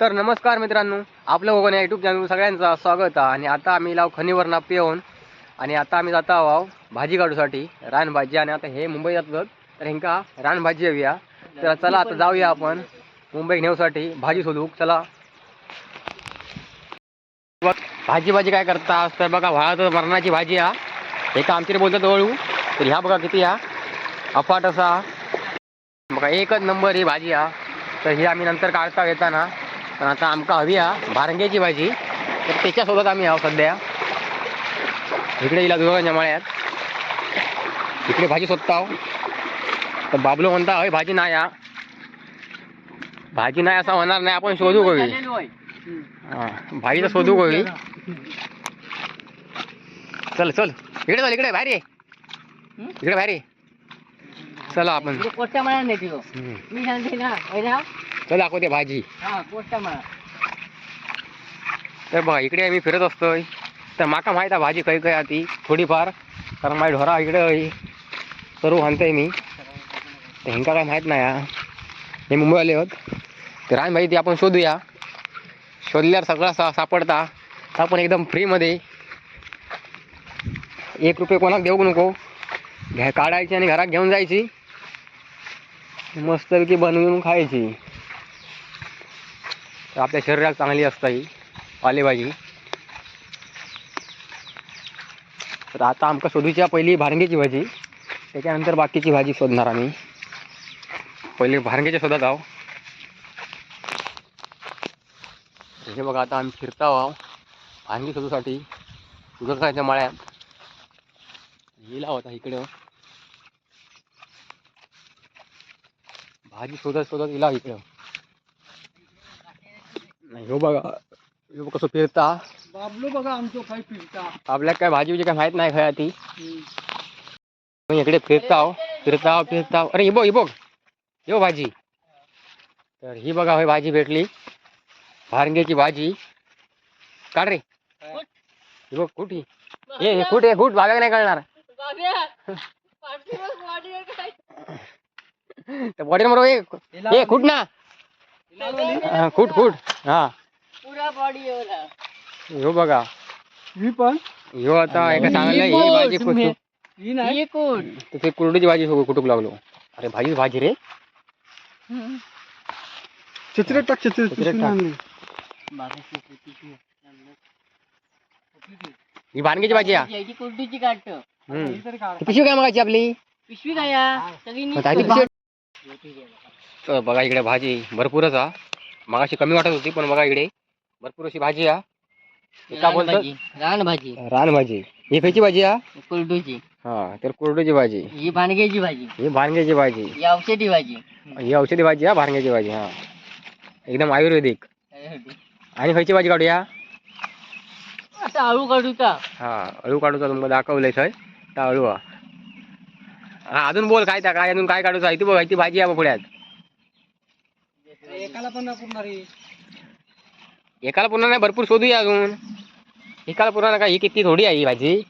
तर नमस्कार मित्रांनो आपलं कोकण या युट्यूब चॅनल सगळ्यांचं स्वागत आहे. आणि आता आम्ही लाव खनिवरना पिऊन आणि आता आम्ही जाता आहो भाजी काढूसाठी रानभाजी. आणि आता हे मुंबई जातात तर हेंका रानभाजी येऊया. तर चला आता जाऊया आपण मुंबई नेऊसाठी भाजी शोधू चला. बघ भाजी भाजी काय करता? तर बघा व्हाळा मरणाची भाजी हा एका आमच्याकडे बोलतात वळू. तर ह्या बघा किती हा अफाट असा. बघा एकच नंबर ही भाजी हा तर ही आम्ही नंतर काढता येताना पण आता आमका हवी हा भारंग्याची भाजी. तर त्याच्यासोबत आम्ही आहोत सध्या. इकडे येईल दुर्गाच्या मळ्यात. इकडे भाजी शोधता आहो तर बाबलो म्हणता हय भाजी नाही हा. भाजी नाही असं होणार नाही आपण शोधू कवी. हा भाजी तर शोधू कवी. चल चल. इकडे चल इकडे भारी इकडे भारी चला आपण. कोट्या म्हणा नाही हम्म. मी सांगते ना? चल दाखवते भाजी. हा म्हणा तर बघा इकडे आम्ही फिरत असतोय. तर माका माहीत आहे भाजी काही काही आती. थोडीफार. कारण माझी ढोरा इकडे आहे. सर्व म्हणतोय मी. तर ह्यांका काय माहीत नाही हा. हे मुंबईवाले आहोत तर आम्ही भाई ती आपण शोधूया. शोधल्यावर सगळं सा सापडता. तर आपण एकदम फ्रीमध्ये. एक रुपये कोणाक देऊ नको. घ्या काढायची आणि घरात घेऊन जायची. मस्तपैकी बनवून खायची. तर आपल्या शरीराला चांगली असता ही पालेभाजी. तर आता आमका शोधूच्या पहिली भारंगेची भाजी. त्याच्यानंतर बाकीची भाजी शोधणार आम्ही. पहिले भारंगेच्या शोधात आहो. हे बघा आता आम्ही फिरता आहो. भारंगी शोधूसाठी दुर्गाच्या माळ्यात. गेला होता इकडं. भाजी शोधत शोधत हिला इकडं नाही हो बघा ह्यो कसं फिरता बाबलो बघा आमचं काय फिरता आपल्याला काय भाजी बिज़ी काय माहित नाही खाया ती मग इकडे फिरताव फिरताव फिरताव अरे ही बघ ही। बघ ही भाजी। तर ही बघा होय भाजी भेटली भारंग्याची भाजी। काढ रे। ही। बघ कुठी ए हे कुठे कुठ बागाक नाही कळणार तर बॉडी नंबर ए ए कुठ ना हा, कुठ कुठ हा। पुरा बॉडी एवढा ह्यो बघा मी पण ह्यो आता एका सांगलं ही। भाजी कुठून ही। नाही कोण तर ते कुरडीची भाजी कुठूक लागलो अरे भाजी भाजी रे। चित्र टाक चित्र चित्र टाक. ही भानगीची भाजी कुर्डीची काढतो. ती पिशवी काय मागायची आपली पिशवी काय या? सगळी तर बघा इकडे भाजी भरपूरच हा. मगाशी कमी वाटत होती पण बघा इकडे भरपूर अशी भाजी हा. का रानभाजी रानभाजी रान भाजी. ही खायची भाजी हा? कुरडूची. हा तर कुरडीची भाजी. ही भानग्याची भाजी. ही भानग्याची भाजी. ही औषधी भाजी. ही औषधी भाजी हा भानग्याची भाजी हा. एकदम आयुर्वेदिक. आणि खायची भाजी काढूया? आता आळू काढू का? हा अळू काढूचा तुमका दाखवलंय थंय त्या अळू हा. हा, अजून बोल काय त्या काय अजून काय काढूचा आहे ती बघ ती भाजी आहे पुढ्यात. एकाला पण नाही एकाला पुन्हा नाही भरपूर शोधूया अजून. एकाला पुन्हा काय ही किती थोडी आहे ही भाजी.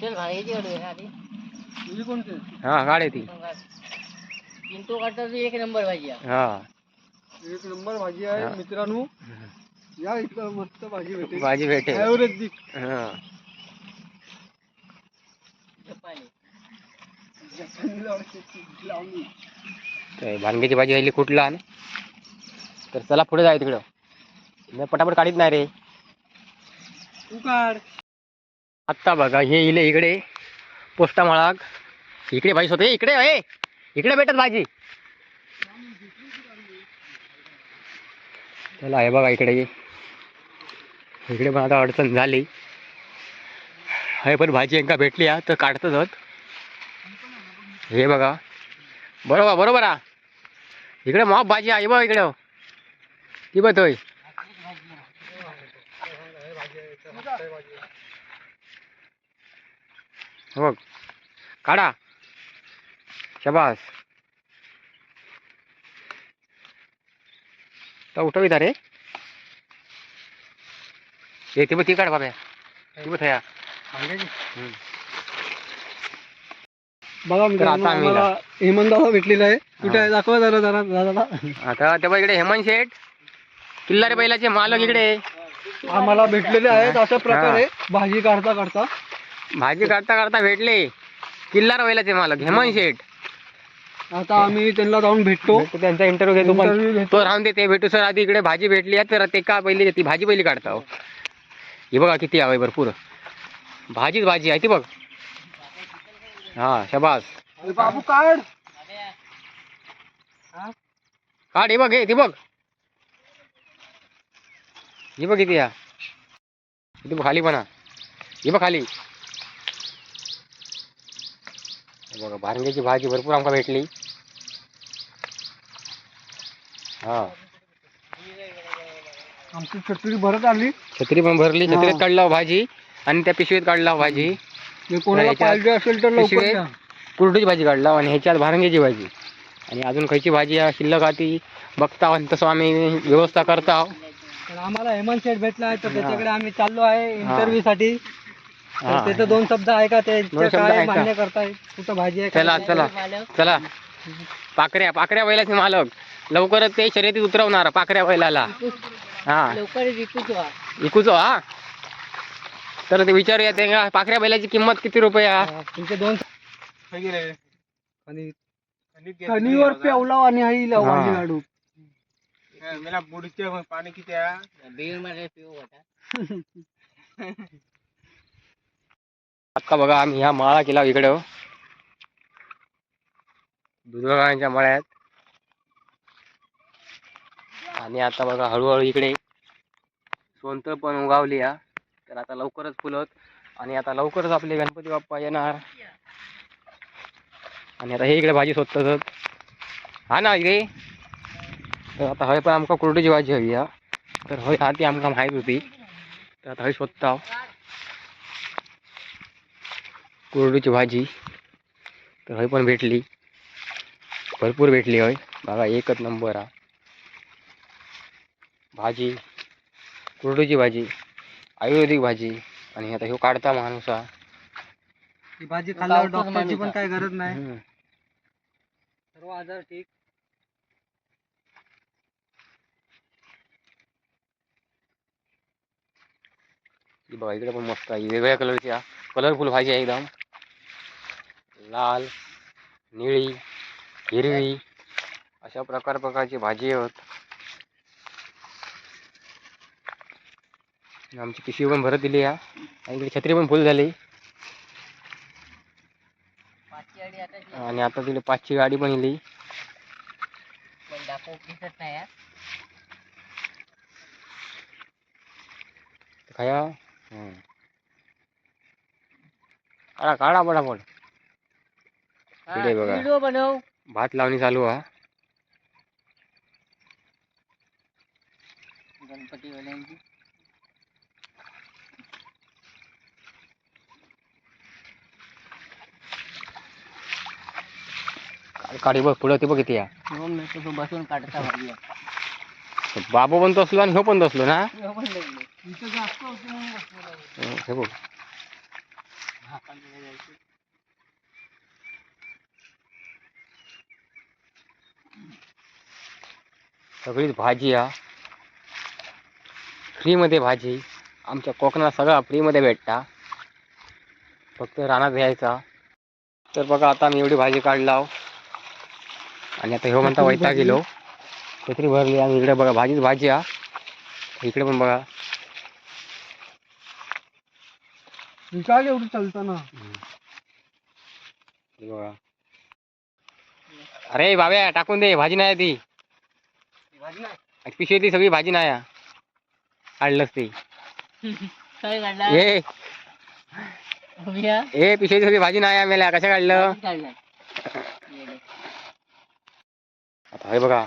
चल भांग्याची काढू ना आधी. तुझी कोणती? हा काढे ती. पिंटो काढता एक नंबर भाजी आहे. हा. एक नंबर भाजी हा. आहे मित्रांनो या इथं मस्त भाजी भेटेल. भाजी भेटेल. हा. तर भानगीची भाजी राहिली कुठला तर चला पुढे जाय तिकडं. मी पटापट काढीत नाही रे. तू काढ आत्ता बघा हे इले इकडे पोस्टा मळाक इकडे भाजी होते इकडे ए इकडे भेटत भाजी. चला हे बघा इकडे. इकडे पण आता अडचण झाली. हे पण भाजी एका भेटली तर काढतच हे बघा. बरोबर बरोबर हा इकडे मॉप भाजी आहे बघ इकडे. ती बघ तोय. हे बघ. काढा. शबास. तर उठवित रे. हे ती बघ ती काढ बाब्या ती बघ थया. बघा मित्रांनो, आता आम्ही आम्हाला हेमंत दादा भेटलेला आहे कुठे आहे? दाखवा जरा जरा दादा आता तेव्हा इकडे हेमंत शेठ किल्लारे बैलाचे मालक इकडे. आम्हाला भेटलेले आहेत अशा प्रकारे भाजी काढता काढता. भाजी काढता काढता भेटले. किल्लार बैलाचे मालक हेमंत शेठ. आता आम्ही त्यांना जाऊन भेटतो. भेटू त्यांचा इंटरव्ह्यू घेतो पण Interview घेतो. तो राहून दे ते भेटू सर. आधी इकडे भाजी भेटली आहे तर ते का पहिली ती भाजी पहिली काढता हो. ही बघा किती आहे भरपूर. भाजीच भाजी आहे ती बघ. हा शबास. अरे बाबू काढ. काढ हे बघ हे ती बघ. ही बघ किती या. इथे बघ खाली म्हणा. ही बघ खाली. हे बघा भांग्याची भाजी भरपूर आमका भेटली. हा. आमची छत्री भरत आली. छत्री पण भरली. छत्रीत काढला हो भाजी आणि त्या पिशवीत काढला हो भाजी. कोणाला याच्यात पाहिजे असेल तर लवकर पिशवीत द्या. कुरडूची भाजी काढला आणि ह्याच्यात भारंग्याची भाजी. आणि अजून खयची भाजी आहे शिल्लक आहे ती. बघता आणि तसं आम्ही व्यवस्था करता. तर आम्हाला हेमंत शेठ भेटला आहे तर त्याच्याकडे आम्ही चाललो आहे हा. इंटरव्ह्यू साठी तर हा. त्याचे दोन शब्द आहे का ते दोन शब्द काय ऐका. मान्य करताय कुठं भाजी आहे चला. चला चला. पाकऱ्या पाकऱ्या बैलाचे मालक. लवकरच ते शर्यतीत उतरवणार पाकऱ्या बैलाला. हा. लवकर विकूच विकूचो हा. तर ते विचारूया ते का पाकऱ्या बैलाची किंमत किती रुपये हा हा, तुमचे दोन आणि खनीवर पेवला आणि आई हा. भाजी काढू पाणी किती आता बघा आम्ही ह्या माळा केला इकडे दुधगावांच्या मळ्यात. आणि आता बघा हळूहळू इकडे सोनतळ पण उगावली हा तर आता लवकरच फुलत आणि आता लवकरच आपले गणपती बाप्पा येणार. आणि आता हे इकडे भाजी स्वतःच. हा ना इकडे. तर आता हय पण आमका कुरडीची भाजी हवी हा. तर हय हा ती आमका माहीत होती. तर आता हय स्वतः कुरडूची भाजी. तर हय पण भेटली. भरपूर भेटली हय बघा एकच नंबर हा. भाजी. कुरडूची भाजी. आयुर्वेदिक भाजी. आणि आता ह्यो काढता माणूस हा. ही भाजी खाल्ल्यावर डॉक्टरची पण. काय गरज नाही. हम्म. सर्व आजार ठीक. ही बघा इकडे पण मस्त आहे. ही वेगवेगळ्या कलरची हा. कलरफुल भाजी आहे एकदम. लाल निळी हिरवी. अशा प्रकार प्रकारची भाजी होत आमची पिशवी पण भरत दिली हा आणि इकडे छत्री पण फुल झाली. पाचशे आणि आता तिला पाचची गाडी पण हा. खाया. काढा काढा पटापट इकडे बघा. व्हिडिओ बनव. भात लावणी चालू हा. गणपती काढ- बघ पुढं ते बघ किती आहे दोन मिनिट तू बसून काढता भाजी बाबू पण तसलो आणि ह्यो पण तसलो ना? व्हिडिओ पण लागले. इथं जास्त होती म्हणून बसलेलो आहे. हं, बघ. जायचं. सगळीच भाजी हा फ्रीमध्ये भाजी. आमच्या कोकणात सगळा फ्रीमध्ये भेटता. फक्त रानात घ्यायचा. तर बघा आता मी एवढी भाजी काढला आणि आता ह्यो म्हणता वैता गेलो छत्री भरली आणि इकडे बघा भाजीच भाजी हा. इकडे पण बघा. विचार एवढं चालतं ना हे बघा. अरे बाब्या टाकून दे भाजी नाही ती. पिशवी ती सगळी भाजी नाही हा. काढलंच ती. ए ए पिशवी सगळी भाजी नाही आम्हाला कशा काढलं? हे बघा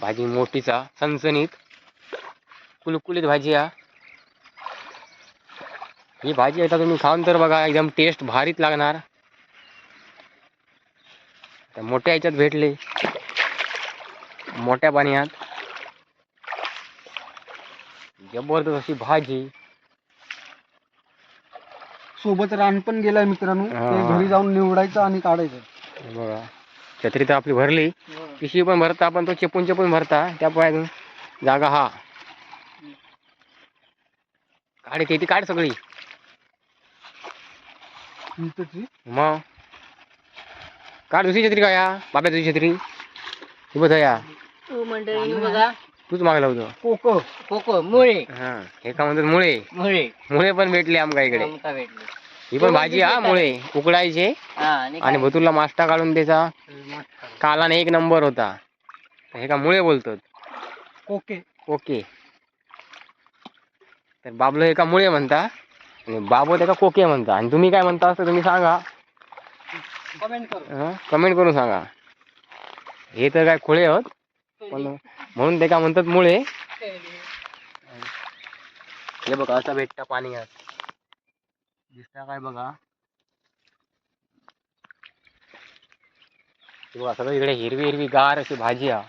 भाजी मोठीचा सणसणीत कुलकुलीत भाजी हा. ही भाजी आता तुम्ही खाऊन तर बघा एकदम टेस्ट भारीच लागणार. मोठ्या ह्याच्यात भेटले मोठ्या पाण्यात. जबरदस्त अशी भाजी. सोबत रान पण गेलाय मित्रांनो. ते घरी जाऊन निवडायचं आणि काढायचं. बघा छत्री तर आपली भरली. हो. पिशवी पण भरता आपण तो चेपूनचे पण भरता. त्या पाय जागा हा. काढे ते काढ सगळी. मग? काढ दुसरी छत्री का या? बाब्या तुझी छत्री. तू बघ या तूच मागला होतो कोको कोको मुळे. हा हे का म्हणतात मुळे? मुळे. मुळे पण भेटले आमका इकडे. भेटले. ही पण भाजी हा मुळे उकडायचे. हा आणि? भतूरला मास्टा काढून त्याचा कालाने एक नंबर होता. हे का मुळे बोलतात. कोके ओके. तर बाबलो एका मुळे म्हणता? आणि बाबो त्याका कोके म्हणता. आणि तुम्ही काय म्हणता असं तुम्ही सांगा. कमेंट कर. कमेंट करून सांगा. हे तर काय खुळे आहोत पण म्हणून ते का म्हणतात मुळे. हे बघा. असं भेटतं पाणी दिसता काय बघा. बघा सगळं इकडे हिरवी हिरवी गार अशी भाजी हा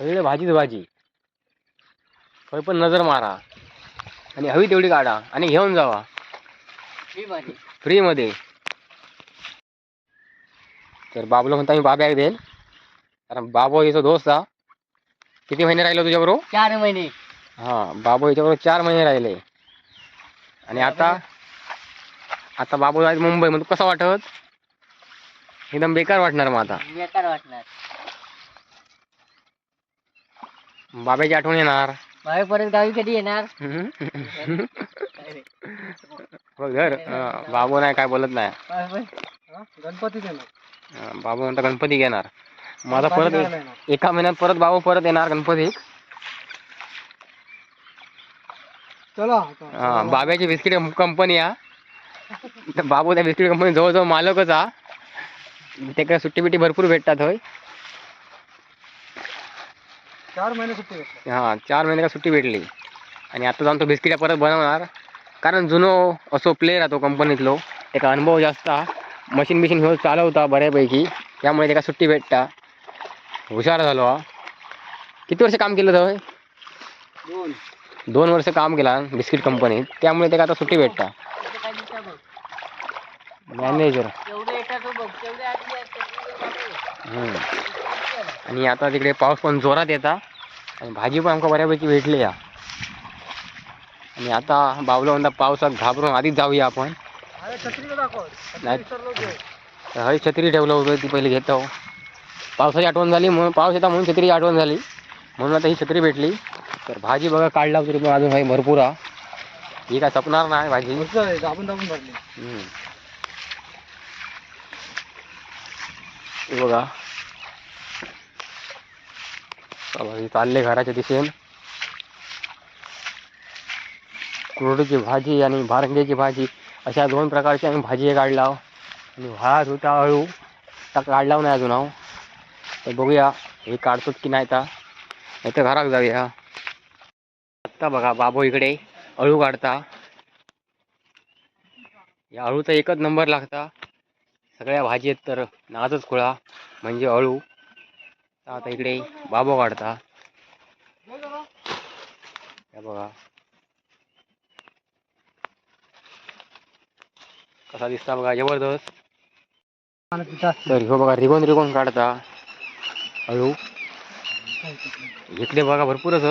सगळीकडे भाजीच भाजी. खय पण नजर मारा. आणि हवी तेवढी काढा आणि घेऊन जावा. फ्री मध्ये. तर बाबूला म्हणता मी बाब्याक देईल कारण बाबू याचा दोस्त हा. किती महिने राहिलो तुझ्याबरोबर? चार महिने. हा बाबू याच्याबरोबर चार महिने राहिले. आणि आता? आता बाबू जायचं मुंबई मग कसं वाटत? एकदम बेकार वाटणार मग आता. बेकार वाटणार. बाब्याची आठवण येणार. बाहेर परत गावी कधी येणार? बघ हा, बाबू नाही काय बोलत नाही. गणपती हा, बाबू म्हणता गणपती घेणार. माझा परत. एका महिन्यात परत बाबू परत येणार गणपती चला. हा, बाब्याची बिस्किट कंपनी हा. तर बाबू त्या बिस्किट कंपनी जवळजवळ मालकच हा. ते काय सुट्टी बिट्टी भरपूर भेटतात होय. चार महिने सुट्टी. हा चार महिने का सुट्टी भेटली. आणि आता जाऊन तो बिस्किट परत बनवणार. कारण जुनो असो प्लेअर आहे तो कंपनीतलो त्याचा अनुभव जास्त हा. मशीन बिशीन घेऊन चालवता बऱ्यापैकी. त्यामुळे त्याला सुट्टी भेटता. हुशार झालो हा. किती वर्ष काम केलं होय? दोन. दोन वर्ष काम केला बिस्किट कंपनीत त्यामुळे त्याला आता सुट्टी भेटता तिथे काय दिसतं बघ मॅनेजर असतात. हम्म. आणि आता तिकडे पाऊस पण जोरात येता. आणि भाजी पण आमका बऱ्यापैकी भेटली या. आणि आता बावला म्हणता पावसात घाबरून आधीच जाऊया आपण. अरे छत्री होतो. ठेवलं होतं ती पहिले घेतो पावसाची आठवण झाली म्हणून पाऊस येता म्हणून छत्रीची आठवण झाली. म्हणून आता ही छत्री भेटली. तर भाजी बघा काढला तरी पण अजून काही भरपूर हा. ही काय सपणार नाही भाजी. आहे, दाबून दाबून भरली हे बघा. चालले घराच्या दिशेन. कुरडीची भाजी आणि भारंग्याची भाजी अशा दोन प्रकारची आम्ही भाजी काढला हो. आणि भात होता हळू. त्या काढला हो नाही अजून आहो तर बघूया हे काढतोच की नाही तर नाही तर घरात जाऊया. आत्ता बघा बाबू इकडे अळू काढता. या अळूचा एकच नंबर लागता. सगळ्या भाजी आहेत तर नाजच खुळा म्हणजे अळू आता इकडे बाबो काढता. बघा. कसा दिसता बघा जबरदस्त. तर हो बघा रिगोन रिगोन काढता. अळू इकडे बघा भरपूरच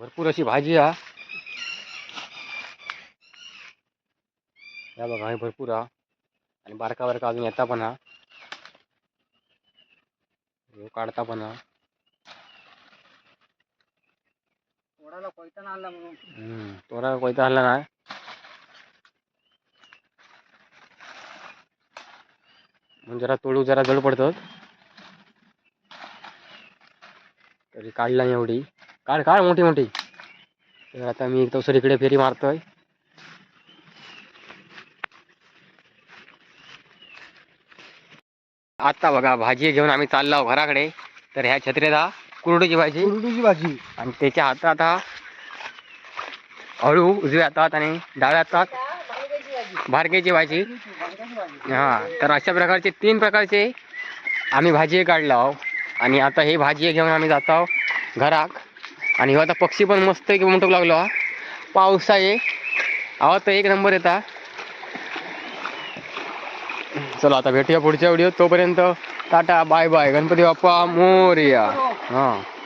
भरपूर अशी भाजी हा. या बघा हे भरपूर हा. आणि बारका बारका अजून येता पण हा. काढता पण हा. ओढायला कोयता आणला म्हणून. हल्ला नाही. म्हणजे जरा तोडू जरा जड पडतात. तरी काढला नाही एवढी. काढ काढ मोठी मोठी. तर आता मी एक इकडे फेरी मारतोय. आता बघा भाजी घेऊन आम्ही चाललो घराकडे. तर ह्या छत्र्याचा कुरडूची भाजी. कुरडूची भाजी. आणि त्याच्या हातात हा हळू उजव्या हातात आणि डाव्या हातात भारकेची भाजी. हा तर अशा प्रकारचे तीन प्रकारचे आम्ही भाजी काढलो आहो आणि आता हे भाजी घेऊन आम्ही जातो आहो घराक आणि ह्यो आता पक्षी पण मस्त एक म्हणतो लागलो हा. पाऊस आहे आवाज तर एक नंबर येता. चला आता भेटूया पुढच्या व्हिडिओ तोपर्यंत tata bye bye. Ganpati Bappa Morya. हां.